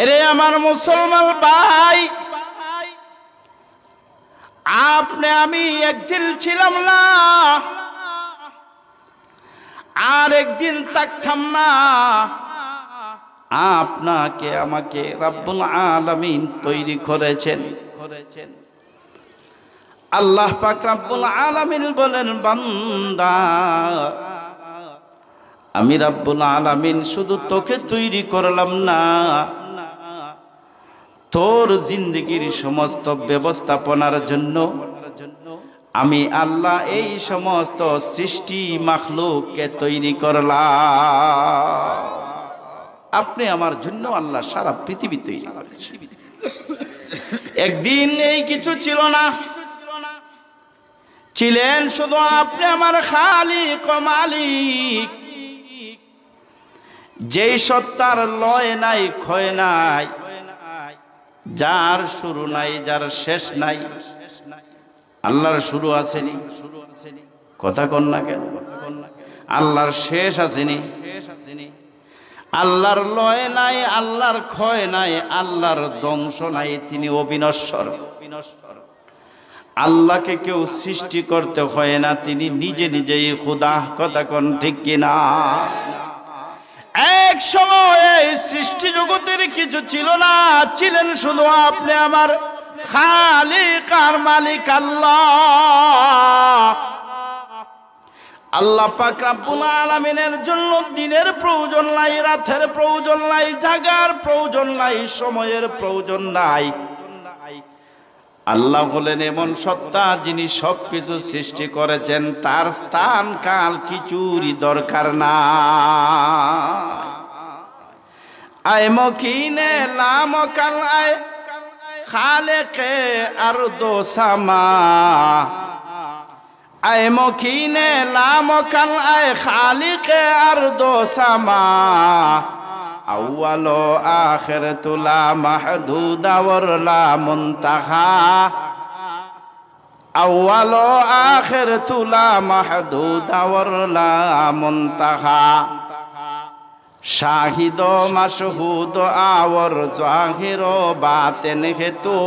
এরে আমার মুসলমান ভাই, আপনি আমি একদিন ছিলাম না, আর একদিন থাকতাম না। আপনাকে আমাকে রাব্বুল আলামিন তৈরি করেছেন। করেছেন আল্লাহ পাক রাব্বুল আলামিন বলেন, বান্দা, আমি রাব্বুল আলামিন শুধু তোকে তৈরি করলাম না তোর জিন্দগির সমস্ত ব্যবস্থাপনার জন্য আমি আল্লাহ এই সমস্ত সৃষ্টি মাখলুককে তৈরি করলাম। আপনি আমার জন্য আল্লাহ সারা পৃথিবী তৈরি করেছেন। একদিন এই কিছু ছিল না। ছিলেন শুধু আপনি আমার খালিক ও মালিক। যেই সত্তার লয় নাই, ক্ষয় নাই যার শুরু নাই, যার শেষ নাই। আল্লাহর শুরু আসেনি। কথা কন না কেন? আল্লাহর শেষ আসেনি। আল্লাহর লয় নাই, আল্লাহর ক্ষয় নাই, আল্লাহর ধ্বংস নাই, তিনি অবিনশ্বর। আল্লাহকে কেউ সৃষ্টি করতে হয় না, তিনি নিজে নিজেই খুদা, কথা কন ঠিক কিনা? এক সময় এই সৃষ্টি জগতের কিছু ছিল না। ছিলেন শুধু আপনি আমার খালিক আর মালিক আল্লাহ। আল্লাহ পাক রাব্বুল আলামিনের জন্য দিনের প্রয়োজন নাই, রাতের প্রয়োজন নাই, জাগার প্রয়োজন নাই, সময়ের প্রয়োজন নাই। আল্লাহ হলেন এমন সত্তা যিনি সব কিছু সৃষ্টি করেছেন, তার স্থান কাল কিছুরই দরকার না আয় মকিনে লাম কাল আয়। খালেকে আর সামা। আয় মকিনে লাম কাল আয়, খালিকে আর সামা। আউয়াল আখের তুলা মাহদুদাওর লামন্তাহা আউয়াল আখের তুলা মাহদুদাওর লামন্তাহা শাহিদ মাসহুদ আওর জাহির বাতেন হেতু।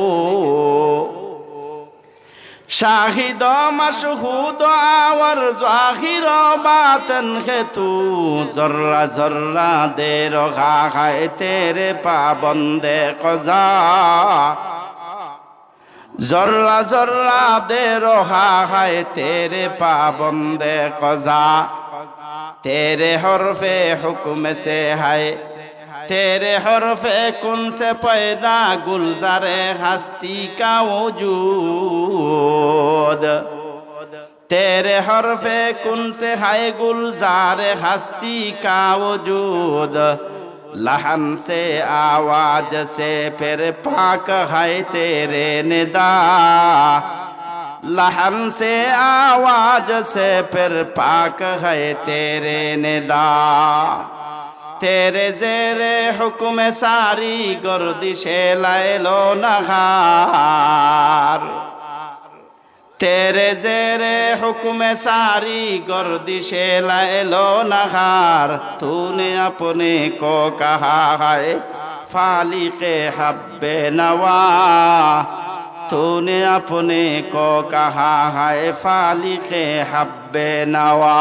শাহিদ মাসহুদ আওর জাহির বাতেন হেতু। জর্রা জর্রা দে রঘা খায় তেরে পাবন্দে কজা। জর্রা জর্রা দে রহা খায় তেরে পাবন্দে কজা। تیرے حرف حکم سے ہے۔ تیرے حرف کن سے پیدا گلزار ہستی کا وجود۔ تیرے حرف کن سے ہے گلزار ہستی کا وجود۔ لہن سے آواز سے پھر پاک ہے تیرے ندا۔ लहन से आवाज से फिर पाक है तेरे निदा तेरे जेरे हुक्म सारी गर्दिशे लैलो नहार तेरे जेरे हुक्म सारी गर्दिशे लैलो नहार तूने अपने को कहा है फालिके हब्बे नवा तूने अपने को कहा है फालिके হাব্বে নাওয়া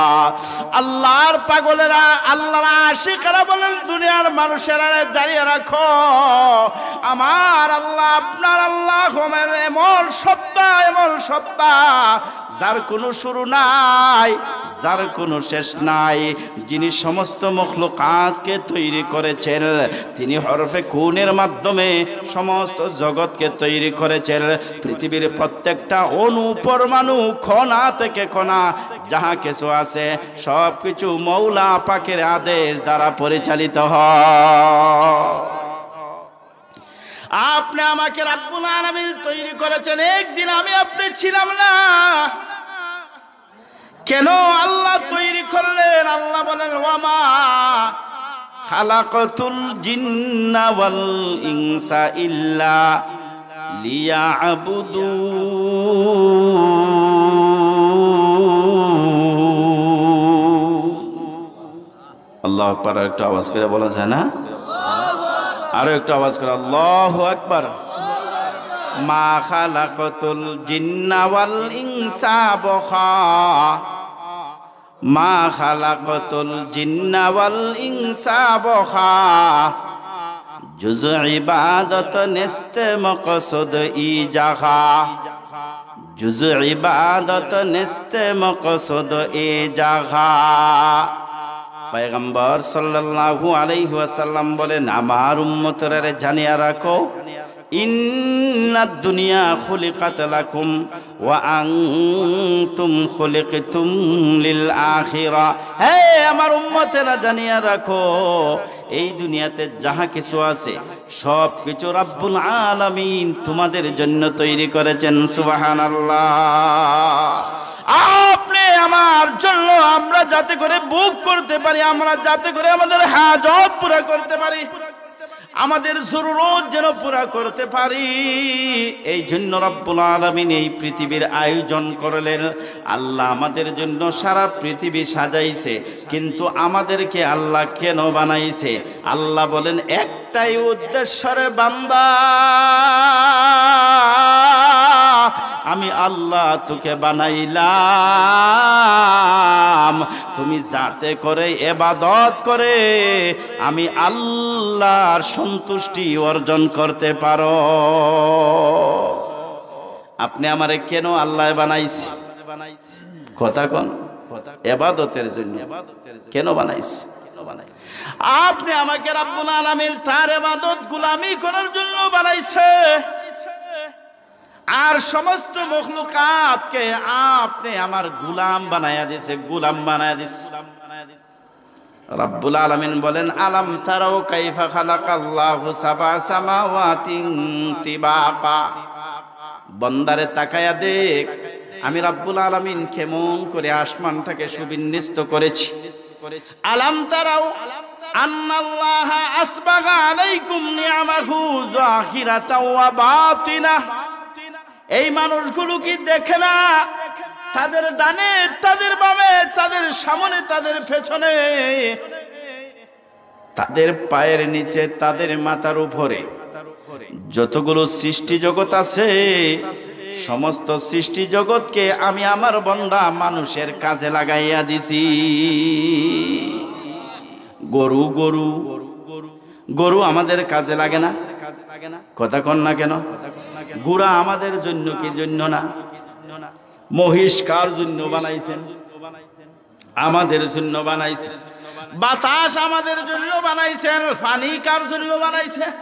আল্লাহর পাগলেরা আল্লাহর আশিকেরা বলেন দুনিয়ার মানুষেরা দাঁড়িয়ে রাখো আমার আল্লাহ আপনার আল্লাহ হোমের এমন সত্তা এমন সত্তা যার কোনো শুরু নাই যার কোনো শেষ নাই। যিনি সমস্ত মখলুকাতকে তৈরি করেছেন, তিনি হরফে খুনের মাধ্যমে সমস্ত জগৎকে তৈরি করেছেন। পৃথিবীর প্রত্যেকটা অনু পরমাণু খনা থেকে খনা, যাহা কিছু আছে সব কিছু মৌলা পাকের আদেশ দ্বারা পরিচালিত হয়। আপনি আমাকে রাব্বুল আলামিন তৈরি করেছেন, একদিন আমি আপনি ছিলাম না। কেন আল্লাহ তৈরি করলেন? আল্লাহ বলেন, ওয়ামা খালাকতুল জিন্না ইনসা ইল্লা লিয়াবুদু আল্লাহ আকবার একটু আওয়াজ করে বলা যায় না? আরও একটু আওয়াজ করে, আল্লাহ আকবার। মা খালাকতুল জিন্না ওয়াল ইনসা বখা। মা খালাকতুল জিন্না ওয়াল ইনসা বখা। জুজ ইবাদত নেস্তে মকসদ ই জাখা জুজ ইবাদত নেস্তে মকসদ এ জাখা পয়গম্বর সাল্লাল্লাহু আলাইহি ওয়াসাল্লাম বলেন, আমার উম্মতরা জানিয়া রাখো ইন্নাদ দুনিয়া খুলিকাত লাকুম ওয়া আনতুম খুলিকতুম লিল আখিরা। হে আমার উম্মতেরা জানিয়া রাখো, এই দুনিয়াতে যাহা কিছু আছে, সব কিছু রাব্বুল আলামিন তোমাদের জন্য তৈরি করেছেন, সুবহানাল্লাহ। আপনি আমার জন্য আমরা যাতে করে বুক করতে পারি, আমরা যাতে করে আমাদের হাজত পুরা করতে পারি। আমাদের জরুরত যেন পুরা করতে পারি। এই জন্য রব্বুল আলমিন এই পৃথিবীর আয়োজন করলেন। আল্লাহ আমাদের জন্য সারা পৃথিবী সাজাইছে, কিন্তু আমাদেরকে আল্লাহ কেন বানাইছে? আল্লাহ বলেন, একটাই উদ্দেশ্যরে বান্দা। আমি আল্লাহ তোকে বানাইলাম। তুমি যাতে করে এবাদত করে, আমি আল্লাহর সন্তুষ্টি অর্জন করতে পারো। আপনি আমারে কেন আল্লাহ বানাইছি? কথা কন? এবাদতের জন্য। কেন বানাইছি? আপনি আমাকে রাব্বুল আলামিন তার এবাদত গুলামি করার জন্য বানাইছে। আর সমস্ত মখলুকাতকে আপনি আমার গুলাম বানায়া দিছে, গুলাম বানায়া দিছে। রাব্বুল আলামিন বলেন, আলাম তারাও কাইফা খালাকাল্লাহু সাবা সামাওয়াতিন তিবাকা? বন্দারে তাকায়া দেখ, আমি রাব্বুল আলামিন কেমন করে আসমানটাকে সুবিন্যস্ত করেছি। আলাম তারাও আন্নাল্লাহ আসবাগা আলাইকুম নিয়ামাহু জাহিরাতাও ওয়া বাতিনা এই মানুষগুলো কি দেখে না? তাদের ডানে, তাদের বামে, তাদের সামনে, তাদের পেছনে। তাদের পায়ের নিচে, তাদের মাথার উপরে। যতগুলো সৃষ্টি জগৎ আছে, সমস্ত সৃষ্টি জগৎকে আমি আমার বন্দা মানুষের কাজে লাগাইয়া দিছি। গরু গরু গরু আমাদের কাজে লাগে না? কথা কন না কেন? গুড়া আমাদের জন্য কি জন্য না? মহিষ কার জন্য বানাইছেন? আমাদের জন্য বানাইছেন। বাতাস আমাদের জন্য বানাইছেন। পানি কার জন্য বানাইছেন?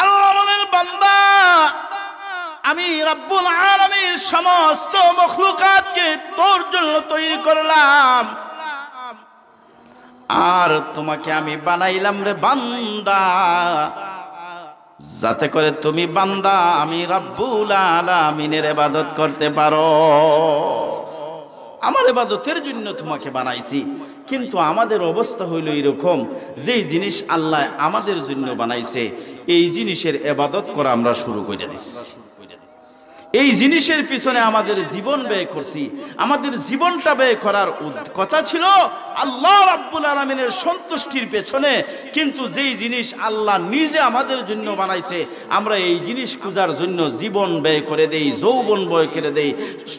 আল্লাহ বলেন, বান্দা, আমি রব্বুল আলামিন সমস্ত মখলুকাতকে তোর জন্য তৈরি করলাম। আর তোমাকে আমি বানাইলাম রে বান্দা। যাতে করে তুমি বান্দা, আমি রব্বুল আলামিনের এবাদত করতে পারো। আমার এবাদতের জন্য তোমাকে বানাইছি, কিন্তু আমাদের অবস্থা হইল এরকম যেই জিনিস আল্লাহ আমাদের জন্য বানাইছে, এই জিনিসের এবাদত করা আমরা শুরু করে দিচ্ছি এই জিনিসের পিছনে আমাদের জীবন ব্যয় করছি। আমাদের জীবনটা ব্যয় করার কথা ছিল আল্লাহ রাব্বুল আলমিনের সন্তুষ্টির পেছনে। কিন্তু যেই জিনিস আল্লাহ নিজে আমাদের জন্য বানাইছে, আমরা এই জিনিস খোঁজার জন্য জীবন ব্যয় করে দেই, যৌবন ব্যয় করে দেই।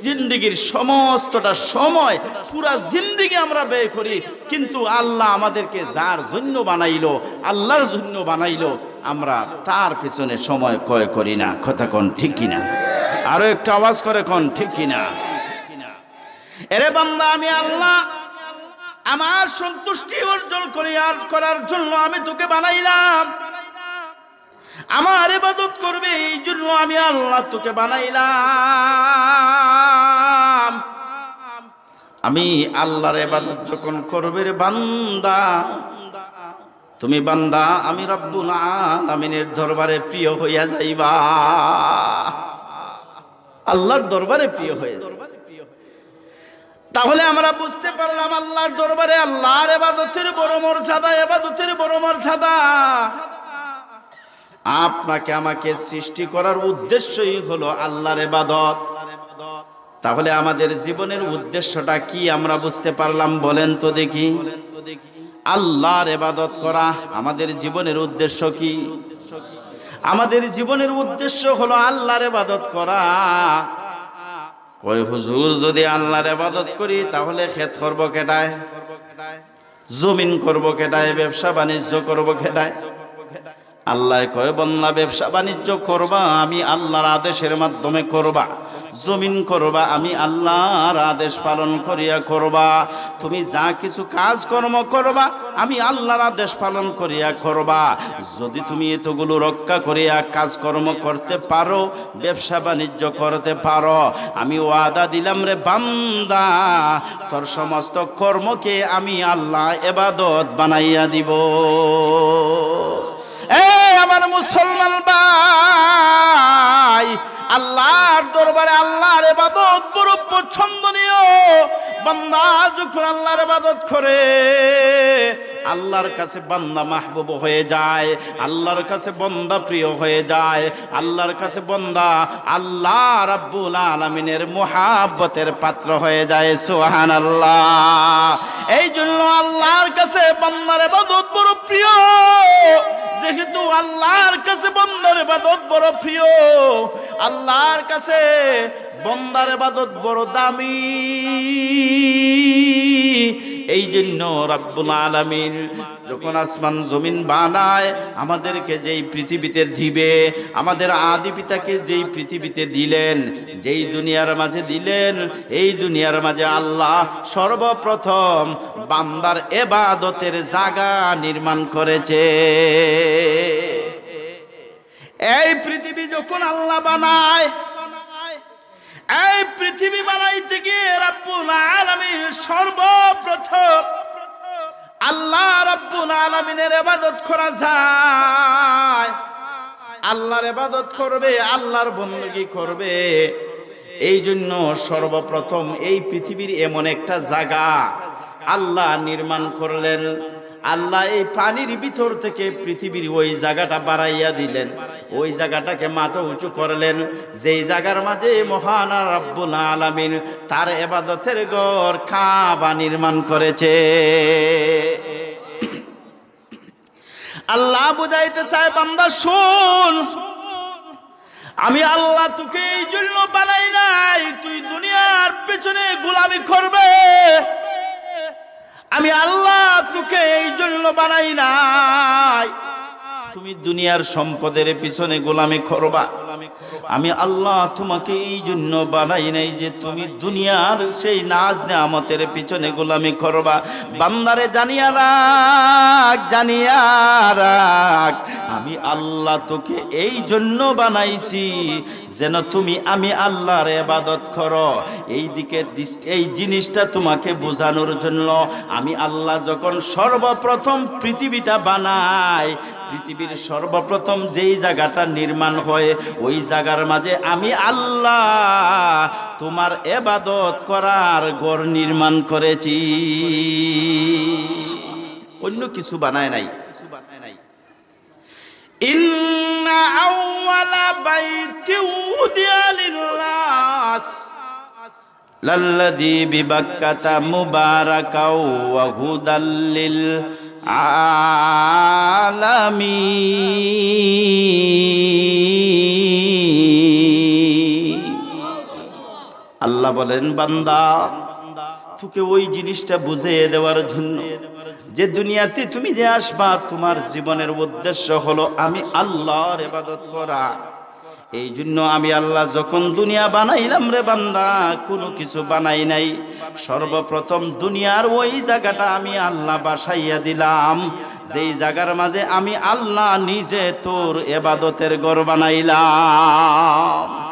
জিন্দিগির সমস্তটা সময়, পুরা জিন্দিগি আমরা ব্যয় করি। কিন্তু আল্লাহ আমাদেরকে যার জন্য বানাইলো, আল্লাহর জন্য বানাইলো, আমরা তার পেছনে সময় কয় করি না। কথা কোন ঠিক কিনা? আরও একটু আওয়াজ করে কোন, ঠিক কিনা? এরে বান্দা, আমি আল্লাহ, আমার সন্তুষ্টি অর্জন করি আর করার জন্য আমি তোকে বানাইলাম। আমার ইবাদত করবে, এই জন্য আমি আল্লাহ তোকে বানাইলাম। আমি আল্লাহর ইবাদত যখন করবে রে বান্দা, তুমি বান্দা, আমি রব্বুল আলামিনের দরবারে প্রিয় হইয়া যাইবা। আল্লাহর দরবারে প্রিয় হয়ে তাহলে আমরা বুঝতে পারলাম আল্লাহর দরবারে আল্লাহর এবাদতের বড় মর্যাদা, এবাদতের বড় মর্যাদা। আপনাকে আমাকে সৃষ্টি করার উদ্দেশ্যই হলো আল্লাহর এবাদত। তাহলে আমাদের জীবনের উদ্দেশ্যটা কি আমরা বুঝতে পারলাম বলেন তো দেখি। আল্লাহর এবাদত করা আমাদের জীবনের উদ্দেশ্য কি? আমাদের জীবনের উদ্দেশ্য হলো আল্লাহর ইবাদত করা। কই হুজুর, যদি আল্লাহর এবাদত করি, তাহলে ক্ষেত করব কেটায় জমিন করব কেটায় ব্যবসা বাণিজ্য করব কেটায় আল্লাহ কয় বন্যা ব্যবসা বাণিজ্য করবা, আমি আল্লাহর আদেশের মাধ্যমে করবা। জমিন করবা, আমি আল্লাহর আদেশ পালন করিয়া করবা। তুমি যা কিছু কাজ কর্ম করবা, আমি আল্লাহর আদেশ পালন করিয়া করবা। যদি তুমি এতগুলো রক্ষা করিয়া কাজকর্ম করতে পারো, ব্যবসা বাণিজ্য করতে পারো, আমি ওয়াদা দিলাম রে বান্দা, তোর সমস্ত কর্মকে আমি আল্লাহ এবাদত বানাইয়া দিব। এ আমার মুসলমান ভাই আল্লাহর এবাদত বড় পছন্দনীয় বান্দা যখন আল্লাহর এবাদত করে, আল্লাহর কাছে বান্দা মাহবুব হয়ে যায়, আল্লাহর কাছে বন্দা প্রিয় হয়ে যায়, আল্লাহর কাছে বন্দা আল্লাহ রাব্বুল আলামিনের মুহাব্বতের পাত্র হয়ে যায়, সুবহানাল্লাহ। এই জন্য আল্লাহর কাছে বান্দার ইবাদত বড় প্রিয়। যেহেতু আল্লাহর কাছে বন্দার ইবাদত বড় প্রিয়, আল্লাহর কাছে বন্দার ইবাদত বড় দামি। এই জন্য রাব্বুল আলামিন যখন আসমান জমিন বানায়, আমাদেরকে যেই পৃথিবীতে দিবে, আমাদের আদি পিতাকে যেই পৃথিবীতে দিলেন, যেই দুনিয়ার মাঝে দিলেন, এই দুনিয়ার মাঝে আল্লাহ সর্বপ্রথম বান্দার এবাদতের জাগা নির্মাণ করেছে। এই পৃথিবী যখন আল্লাহ বানায় এই পৃথিবী বানাইতে গিয়ে রাব্বুল আলামিন সর্বপ্রথম আল্লাহ রাব্বুল আলামিনের ইবাদত করা যায়। আল্লাহর ইবাদত করবে, আল্লাহর বন্দগি করবে। এই জন্য সর্বপ্রথম এই পৃথিবীর এমন একটা জায়গা আল্লাহ নির্মাণ করলেন। আল্লাহ এই পানির ভিতর থেকে পৃথিবীর ওই জায়গাটা বাড়াইয়া দিলেন। ওই জায়গাটাকে মাথা উঁচু করলেন। যেই জায়গার মাঝে মহান রাব্বুল আলামিন তার এবাদতের গড় কাবা নির্মাণ করেছে। আল্লাহ বুঝাইতে চায়, বান্দা, শুন। আমি আল্লাহ তোকে এই জন্য বানাই নাই, তুই দুনিয়ার পেছনে গোলামি করবে। আমি আল্লাহ তোকে এই জন্য বানাই নাই। তুমি দুনিয়ার সম্পদের পিছনে গোলামি করবা। আমি আল্লাহ তোমাকে এই জন্য বানাই নাই যে তুমি দুনিয়ার সেই নাজ নেয়ামতের পিছনে গোলামি করবা। বান্দারে জানিয়া রাখ, জানিয়া আমি আল্লাহ তোকে এই জন্য বানাইছি যেন তুমি আমি আল্লাহর এবাদত করো। এই দিকে এই জিনিসটা তোমাকে বোঝানোর জন্য আমি আল্লাহ যখন সর্বপ্রথম পৃথিবীটা বানাই পৃথিবীর সর্বপ্রথম যেই জায়গাটা নির্মাণ হয়, ওই জায়গার মাঝে আমি আল্লাহ তোমার এবাদত করার ঘর নির্মাণ করেছি। অন্য কিছু বানায় নাই। ইন্না আউওয়ালা বাইতি উদিয়া লিল্লাহ লাল্লাযী বিবাক্কাতা মুবারাকাও ওয়া হুদাল লিল আলামিন। আল্লাহ বলেন, বান্দা, তোকে ওই জিনিসটা বুঝিয়ে দেওয়ার জন্য যে দুনিয়াতে তুমি যে আসবা, তোমার জীবনের উদ্দেশ্য হলো আমি আল্লাহর ইবাদত করা। এই জন্য আমি আল্লাহ যখন দুনিয়া বানাইলাম রে বান্দা, কোনো কিছু বানাই নাই। সর্বপ্রথম দুনিয়ার ওই জায়গাটা আমি আল্লাহ বাসাইয়া দিলাম। যেই জায়গার মাঝে আমি আল্লাহ নিজে তোর এবাদতের গড় বানাইলাম।